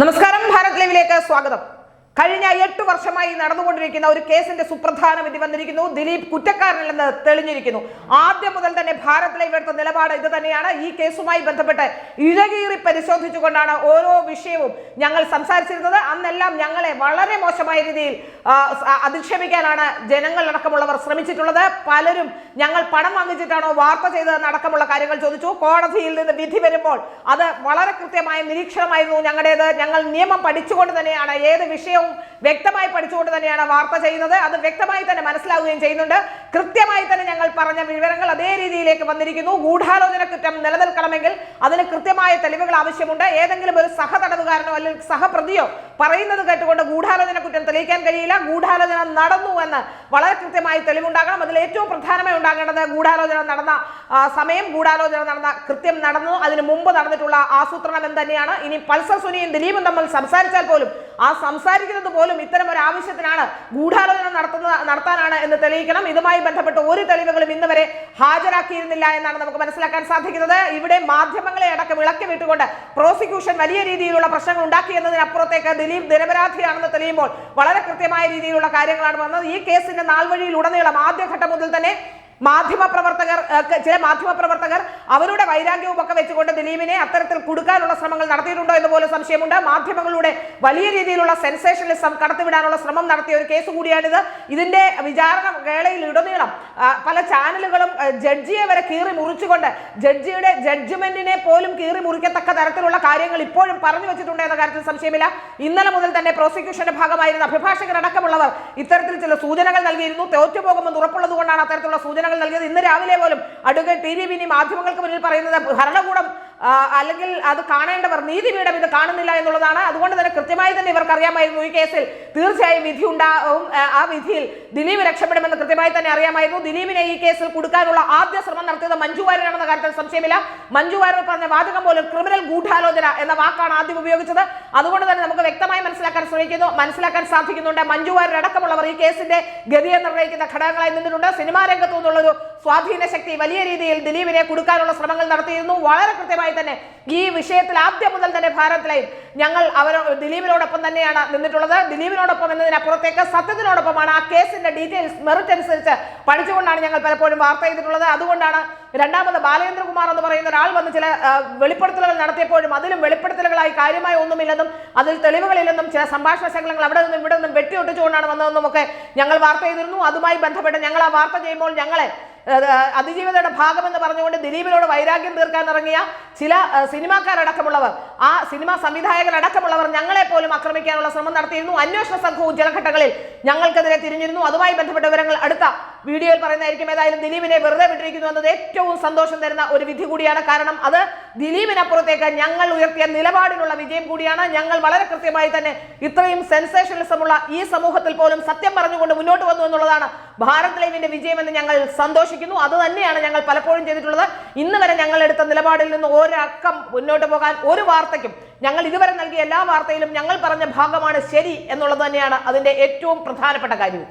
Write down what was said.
നമസ്കാരം ഭാരത് ലൈവിലേക്ക് സ്വാഗതം. കഴിഞ്ഞ എട്ട് വർഷമായി നടന്നുകൊണ്ടിരിക്കുന്ന ഒരു കേസിന്റെ സുപ്രധാന വിധി വന്നിരിക്കുന്നു. ദിലീപ് കുറ്റക്കാരനല്ലെന്ന് തെളിഞ്ഞിരിക്കുന്നു. ആദ്യം മുതൽ തന്നെ ഭാരത് ഇവിടുത്തെ നിലപാട് ഇത് തന്നെയാണ്. ഈ കേസുമായി ബന്ധപ്പെട്ട് ഇഴകീറി പരിശോധിച്ചുകൊണ്ടാണ് ഓരോ വിഷയവും ഞങ്ങൾ സംസാരിച്ചിരുന്നത്. അന്നെല്ലാം ഞങ്ങളെ വളരെ മോശമായ രീതിയിൽ അധിക്ഷേപിക്കാനാണ് ജനങ്ങളടക്കമുള്ളവർ ശ്രമിച്ചിട്ടുള്ളത്. പലരും ഞങ്ങൾ പണം വാങ്ങിച്ചിട്ടാണോ വാർത്ത ചെയ്തതെന്ന് അടക്കമുള്ള കാര്യങ്ങൾ ചോദിച്ചു. കോടതിയിൽ നിന്ന് വിധി വരുമ്പോൾ അത് വളരെ കൃത്യമായ നിരീക്ഷണമായിരുന്നു ഞങ്ങളുടേത്. ഞങ്ങൾ നിയമം പഠിച്ചുകൊണ്ട് തന്നെയാണ് ഏത് വിഷയവും വ്യക്തമായി പഠിച്ചുകൊണ്ട് തന്നെയാണ് വാർത്ത ചെയ്യുന്നത്. അത് വ്യക്തമായി തന്നെ മനസ്സിലാവുകയും ചെയ്യുന്നുണ്ട്. കൃത്യമായി തന്നെ ഞങ്ങൾ പറഞ്ഞ വിവരങ്ങൾ അതേ രീതിയിലേക്ക് വന്നിരിക്കുന്നു. ഗൂഢാലോചന കുറ്റം നിലനിൽക്കണമെങ്കിൽ അതിന് കൃത്യമായ തെളിവുകൾ ആവശ്യമുണ്ട്. ഏതെങ്കിലും ഒരു സഹതടവുകാരനോ അല്ലെങ്കിൽ സഹപ്രതിയോ പറയുന്നത് കേട്ടുകൊണ്ട് ഗൂഢാലോചന കുറ്റം തെളിയിക്കാൻ കഴിയില്ല. ഗൂഢാലോചന നടന്നു എന്ന് വളരെ കൃത്യമായി തെളിവുണ്ടാകണം. അതിൽ ഏറ്റവും പ്രധാനമായി ഉണ്ടാകേണ്ടത് ഗൂഢാലോചന നടന്ന സമയം ഗൂഢാലോചന നടന്ന കൃത്യം നടന്നു. അതിന് മുമ്പ് നടന്നിട്ടുള്ള ആസൂത്രണം എന്ന് തന്നെയാണ്. ഇനി പൾസർ സുനിയും ദിലീപും തമ്മിൽ സംസാരിച്ചാൽ പോലും ആ സംസാരിക്കുന്നത് പോലും ഇത്തരം ഒരു ആവശ്യത്തിനാണ് ഗൂഢാലോചന നടത്തുന്ന നടത്താനാണ് എന്ന് തെളിയിക്കണം. ഇതുമായി ബന്ധപ്പെട്ട് ഒരു തെളിവുകളും ഇന്ന് വരെ ഹാജരാക്കിയിരുന്നില്ല എന്നാണ് നമുക്ക് മനസ്സിലാക്കാൻ സാധിക്കുന്നത്. ഇവിടെ മാധ്യമങ്ങളെ അടക്കം ഇളക്കി വിട്ടുകൊണ്ട് പ്രോസിക്യൂഷൻ വലിയ രീതിയിലുള്ള പ്രശ്നങ്ങൾ ഉണ്ടാക്കി എന്നതിനപ്പുറത്തേക്ക് ദിലീപ് നിരപരാധിയാണെന്ന് തെളിയുമ്പോൾ വളരെ കൃത്യമായ രീതിയിലുള്ള കാര്യങ്ങളാണ് വന്നത്. ഈ കേസിന്റെ നാൾവഴിയിൽ ഉടനീളം ആദ്യഘട്ടം മുതൽ തന്നെ മാധ്യമ പ്രവർത്തകർ ചില മാധ്യമ പ്രവർത്തകർ അവരുടെ വൈരാഗ്യവും ഒക്കെ വെച്ചുകൊണ്ട് ദിലീപിനെ അത്തരത്തിൽ കുടുക്കാനുള്ള ശ്രമങ്ങൾ നടത്തിയിട്ടുണ്ടോ എന്ന് പോലും സംശയമുണ്ട്. മാധ്യമങ്ങളുടെ വലിയ രീതിയിലുള്ള സെൻസേഷനിസം കടത്തിവിടാനുള്ള ശ്രമം നടത്തിയ ഒരു കേസ് കൂടിയാണിത്. ഇതിന്റെ വിചാരണ വേളയിൽ ഉടനീളം പല ചാനലുകളും ജഡ്ജിയെ വരെ കീറി മുറിച്ചുകൊണ്ട് ജഡ്ജിയുടെ ജഡ്ജ്മെന്റിനെ പോലും കീറി മുറിക്കത്തക്ക തരത്തിലുള്ള കാര്യങ്ങൾ ഇപ്പോഴും പറഞ്ഞു വെച്ചിട്ടുണ്ട് എന്ന കാര്യത്തിൽ സംശയമില്ല. ഇന്നലെ മുതൽ തന്നെ പ്രോസിക്യൂഷന്റെ ഭാഗമായിരുന്ന അഭിഭാഷകരടക്കമുള്ളവർ ഇത്തരത്തിൽ ചില സൂചനകൾ നൽകിയിരുന്നു. തോറ്റുപോകുമെന്ന് ഉറപ്പുള്ളത് കൊണ്ടാണ് അത്തരത്തിലുള്ള സൂചനകൾ നൽകിയത്. ഇന്ന് രാവിലെ പോലും അഡ്വക്കേറ്റ് ടി വി പിന്നെ മാധ്യമങ്ങൾക്ക് മുന്നിൽ പറയുന്നത് ഭരണകൂടം അല്ലെങ്കിൽ അത് കാണേണ്ടവർ നീതിപീഠം ഇത് കാണുന്നില്ല എന്നുള്ളതാണ്. അതുകൊണ്ട് തന്നെ കൃത്യമായി തന്നെ ഇവർക്ക് അറിയാമായിരുന്നു ഈ കേസിൽ. തീർച്ചയായും വിധി ഉണ്ടാവും. ആ, വിധിയിൽ ദിലീപ് രക്ഷപ്പെടുമെന്ന് കൃത്യമായി തന്നെ അറിയാമായിരുന്നു. ദിലീപിനെ ഈ കേസിൽ കൊടുക്കാനുള്ള ആദ്യ ശ്രമം നടത്തിയത് മഞ്ജു വാര്യനാണെന്ന കാര്യത്തിൽ സംശയമില്ല. മഞ്ജു വാര്യർ പറഞ്ഞ വാചകം പോലും ക്രിമിനൽ ഗൂഢാലോചന എന്ന വാക്കാണ് ആദ്യം ഉപയോഗിച്ചത്. അതുകൊണ്ട് തന്നെ നമുക്ക് വ്യക്തമായി മനസ്സിലാക്കാൻ ശ്രമിക്കുന്നു. മനസ്സിലാക്കാൻ സാധിക്കുന്നുണ്ട്. മഞ്ജു വാര്യർ അടക്കമുള്ളവർ ഈ കേസിന്റെ ഗതിയെ നിർണയിക്കുന്ന ഘടകങ്ങളായി നിന്നിട്ടുണ്ട്. സിനിമാ രംഗത്തു നിന്നുള്ളൊരു സ്വാധീന ശക്തി വലിയ രീതിയിൽ ദിലീപിനെ കൊടുക്കാനുള്ള ശ്രമങ്ങൾ നടത്തിയിരുന്നു. വളരെ കൃത്യമായി തന്നെ. ഈ വിഷയത്തിൽ ആദ്യം മുതൽ തന്നെ ഭാരത് ലൈൻ ഞങ്ങൾ അവർ ദിലീപിനോടൊപ്പം തന്നെയാണ് നിന്നിട്ടുള്ളത്. ദിലീപിനോടൊപ്പം എന്നതിനപ്പുറത്തേക്ക് സത്യത്തിനോടൊപ്പമാണ് ആ കേസിന്റെ ഡീറ്റെയിൽസ് മെറിറ്റ് അനുസരിച്ച് പഠിച്ചുകൊണ്ടാണ് ഞങ്ങൾ പലപ്പോഴും വാർത്ത ചെയ്തിട്ടുള്ളത്. അതുകൊണ്ടാണ് രണ്ടാമത് ബാലേന്ദ്രകുമാർ എന്ന് പറയുന്ന ഒരാൾ വന്ന് ചില വെളിപ്പെടുത്തലുകൾ നടത്തിയപ്പോഴും അതിലും വെളിപ്പെടുത്തലുകളായി കാര്യമായി ഒന്നുമില്ലെന്നും അതിൽ തെളിവുകളില്ലെന്നും ചില സംഭാഷണ ശകലങ്ങൾ അവിടെ നിന്നും ഇവിടെ നിന്നും വെട്ടിയൊട്ടിച്ചുകൊണ്ടാണ് വന്നതെന്നും ഒക്കെ ഞങ്ങൾ വാർത്ത ചെയ്തിരുന്നു. അതുമായി ബന്ധപ്പെട്ട് ഞങ്ങൾ ആ വാർത്ത ചെയ്യുമ്പോൾ ഞങ്ങളെ അതിജീവിതയുടെ ഭാഗമെന്ന് പറഞ്ഞുകൊണ്ട് ദിലീപിനോട് വൈരാഗ്യം തീർക്കാൻ ഇറങ്ങിയ ചില സിനിമാക്കാരടക്കമുള്ളവർ ആ സിനിമാ സംവിധായകരടക്കമുള്ളവർ ഞങ്ങളെ പോലും ആക്രമിക്കാനുള്ള ശ്രമം നടത്തിയിരുന്നു. അന്വേഷണ സംഘവും ചില ഘട്ടങ്ങളിൽ ഞങ്ങൾക്കെതിരെ തിരിഞ്ഞിരുന്നു. അതുമായി ബന്ധപ്പെട്ട വിവരങ്ങൾ അടുത്ത വീഡിയോയിൽ പറയുന്നതായിരിക്കും ഏതായാലും ദിലീപിനെ വെറുതെ വിട്ടിരിക്കുന്നു എന്നത് ഏറ്റവും സന്തോഷം തരുന്ന ഒരു വിധി കൂടിയാണ്. കാരണം അത് ദിലീപിനപ്പുറത്തേക്ക് ഞങ്ങൾ ഉയർത്തിയ നിലപാടിനുള്ള വിജയം കൂടിയാണ്. ഞങ്ങൾ വളരെ കൃത്യമായി തന്നെ ഇത്രയും സെൻസേഷനലിസമുള്ള ഈ സമൂഹത്തിൽ പോലും സത്യം പറഞ്ഞുകൊണ്ട് മുന്നോട്ട് വന്നു എന്നുള്ളതാണ് ഭാരത് ലൈവിന്റെ വിജയമെന്ന് ഞങ്ങൾ സന്തോഷിക്കുന്നു. അത് തന്നെയാണ് ഞങ്ങൾ പലപ്പോഴും ചെയ്തിട്ടുള്ളത്. ഇന്ന് വരെ ഞങ്ങൾ എടുത്ത നിലപാടിൽ നിന്ന് ഒരക്കം മുന്നോട്ട് പോകാൻ ഒരു വാർത്തയ്ക്കും ഞങ്ങൾ ഇതുവരെ നൽകിയ എല്ലാ വാർത്തയിലും ഞങ്ങൾ പറഞ്ഞ ഭാഗമാണ് ശരി എന്നുള്ളത് തന്നെയാണ് അതിന്റെ ഏറ്റവും പ്രധാനപ്പെട്ട കാര്യവും